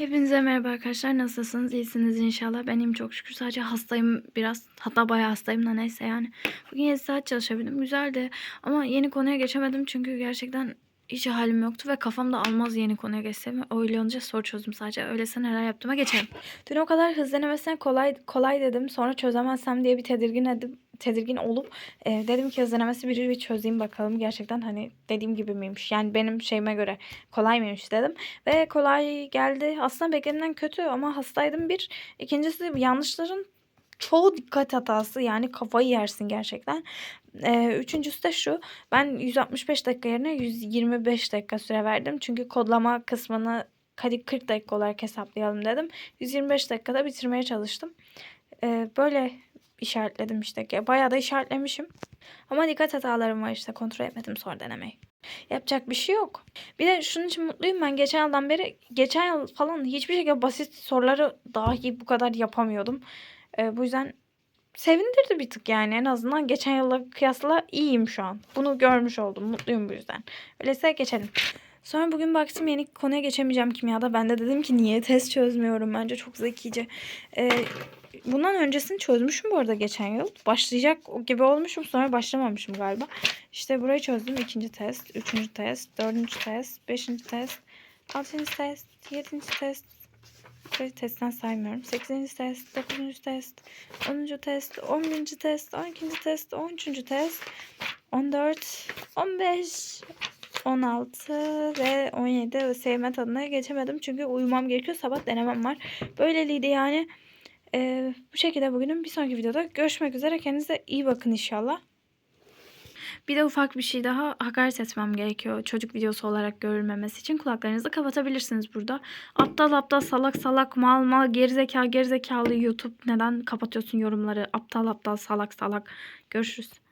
Hepinize merhaba arkadaşlar. Nasılsınız? İyisiniz inşallah. Ben iyiyim çok şükür. Sadece hastayım biraz. Hatta bayağı hastayım da neyse yani. Bugün 7 saat çalışabildim. Güzeldi. Ama yeni konuya geçemedim. Çünkü gerçekten hiç halim yoktu. Ve kafamda almaz yeni konuya geçsem. Öyle olunca soru çözdüm sadece. Öyleyse neler yaptığıma geçelim. Dün o kadar hız denemesine kolay kolay dedim. Sonra çözemezsem diye bir tedirgin edip tedirgin olup e, dedim ki hız denemesi bir bir çözeyim bakalım. Gerçekten hani dediğim gibi miymiş? Yani benim şeyime göre kolay mıymış dedim. Ve kolay geldi. Aslında beklenenden kötü ama hastaydım bir. İkincisi yanlışların çoğu dikkat hatası. Yani kafayı yersin gerçekten. Ee, üçüncüsü de şu. Ben 165 dakika yerine 125 dakika süre verdim. Çünkü kodlama kısmını hadi 40 dakika olarak hesaplayalım dedim. 125 dakikada bitirmeye çalıştım. Ee, böyle işaretledim işte. Bayağı da işaretlemişim. Ama dikkat hatalarım var işte. Kontrol etmedim sonra denemeyi. Yapacak bir şey yok. Bir de şunun için mutluyum ben geçen yıldan beri geçen yıl falan hiçbir şekilde basit soruları dahi bu kadar yapamıyordum. Ee, bu yüzden sevindirdi bir tık yani en azından geçen yıla kıyasla iyiyim şu an. Bunu görmüş oldum. Mutluyum bu yüzden. Öyleyse geçelim. Sonra bugün baktım yeni konuya geçemeyeceğim kimyada. Ben de dedim ki niye test çözmüyorum bence çok zekice. Ee, bundan öncesini çözmüşüm bu arada geçen yıl. Başlayacak gibi olmuşum sonra başlamamışım galiba. İşte burayı çözdüm. ikinci test, üçüncü test, dördüncü test, beşinci test, altıncı test, yedinci test. Burayı testten saymıyorum. Sekizinci test, dokuzuncu test, onuncu test, on birinci test, on ikinci test, on üçüncü test, on dört, on beş, 16 ve 17 ÖSYM tadına geçemedim. Çünkü uyumam gerekiyor. Sabah denemem var. Böyleliydi yani. Ee, bu şekilde bugünün bir sonraki videoda görüşmek üzere. Kendinize iyi bakın inşallah. Bir de ufak bir şey daha hakaret etmem gerekiyor. Çocuk videosu olarak görülmemesi için kulaklarınızı kapatabilirsiniz burada. Aptal aptal salak salak mal mal gerizekalı gerizekalı YouTube neden kapatıyorsun yorumları? Aptal aptal salak salak. Görüşürüz.